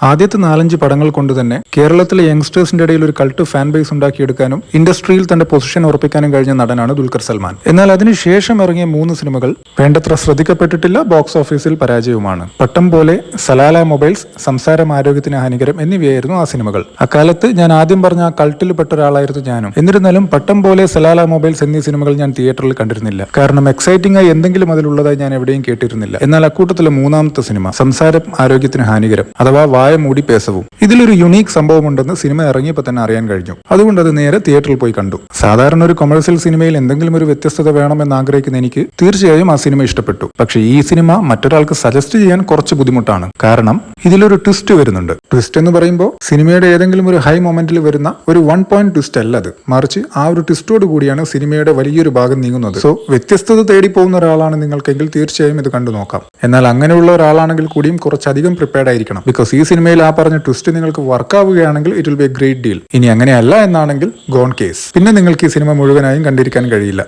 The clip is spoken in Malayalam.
ആദ്യത്തെ നാലഞ്ച് പടങ്ങൾ കൊണ്ട് തന്നെ കേരളത്തിലെ യങ്സ്റ്റേഴ്സിന്റെ ഇടയിൽ ഒരു കൾട്ട് ഫാൻ ബേസ് ഉണ്ടാക്കിയെടുക്കാനും ഇൻഡസ്ട്രിയിൽ തന്റെ പൊസിഷൻ ഉറപ്പിക്കാനും കഴിഞ്ഞ നടനാണ് ദുൽഖർ സൽമാൻ. എന്നാൽ അതിനുശേഷം ഇറങ്ങിയ മൂന്ന് സിനിമകൾ വേണ്ടത്ര ശ്രദ്ധിക്കപ്പെട്ടിട്ടില്ല ബോക്സ് ഓഫീസിൽ പരാജയവുമാണ്. പട്ടം പോലെ സലാല മൊബൈൽസ് സംസാരം ആരോഗ്യത്തിന് ഹാനികരം എന്നിവയായിരുന്നു ആ സിനിമകൾ. അക്കാലത്ത് ഞാൻ ആദ്യം പറഞ്ഞ ആ കൾട്ടിൽ പെട്ട ഒരാളായിരുന്നു ഞാനും. എന്നിരുന്നാലും പട്ടം പോലെ സലാല മൊബൈൽസ് എന്നീ സിനിമകൾ ഞാൻ തിയേറ്ററിൽ കണ്ടിരുന്നില്ല. കാരണം എക്സൈറ്റിംഗ് ആയി എന്തെങ്കിലും അതിലുള്ളതായി ഞാൻ എവിടെയും കേട്ടിരുന്നില്ല. എന്നാൽ അക്കൂട്ടത്തിലെ മൂന്നാമത്തെ സിനിമ സംസാരം ആരോഗ്യത്തിന് ഹാനികരം അഥവാ വായ മൂടി പേസവും. ഇതിലൊരു യുണീക്ക് സംഭവമുണ്ടെന്ന് സിനിമ ഇറങ്ങിയപ്പോൾ തന്നെ അറിയാൻ കഴിഞ്ഞു. അതുകൊണ്ട് അത് നേരെ തിയേറ്ററിൽ പോയി കണ്ടു. സാധാരണ ഒരു കൊമേഴ്സ്യൽ സിനിമയിൽ എന്തെങ്കിലും ഒരു വ്യത്യസ്തത വേണമെന്ന് ആഗ്രഹിക്കുന്ന എനിക്ക് തീർച്ചയായും ആ സിനിമ ഇഷ്ടപ്പെട്ടു. പക്ഷേ ഈ സിനിമ മറ്റൊരാൾക്ക് സജസ്റ്റ് ചെയ്യാൻ കുറച്ച് ബുദ്ധിമുട്ടാണ്. കാരണം ഇതിലൊരു ട്വിസ്റ്റ് വരുന്നുണ്ട്. ട്വിസ്റ്റ് എന്ന് പറയുമ്പോൾ സിനിമയുടെ ഏതെങ്കിലും ഒരു ഹൈ മൊമെന്റിൽ വരുന്ന ഒരു വൺ പോയിന്റ് ട്വിസ്റ്റ് അല്ല അത്. മറിച്ച് ആ ഒരു ട്വിസ്റ്റോട് കൂടിയാണ് സിനിമയുടെ വലിയൊരു ഭാഗം നീങ്ങുന്നത്. സോ വ്യത്യസ്തത തേടി പോകുന്ന ഒരാളാണ് നിങ്ങൾക്കെങ്കിൽ തീർച്ചയായും ഇത് കണ്ടു നോക്കാം. എന്നാൽ അങ്ങനെയുള്ള ഒരാളാണെങ്കിൽ കൂടിയും കുറച്ചധികം പ്രിപ്പയർഡ് ആയിരിക്കണം. ബിക്കോസ് ഈ സിനിമയിൽ ആ പറഞ്ഞ ട്വിസ്റ്റ് നിങ്ങൾക്ക് വർക്ക് ആവുകയാണെങ്കിൽ it will be a great deal ഇനി അങ്ങനെയല്ല എന്നാണെങ്കിൽ ഗോൺ കേസ് പിന്നെ നിങ്ങൾക്ക് ഈ സിനിമ മുഴുവനായും കണ്ടിരിക്കാൻ കഴിയില്ല.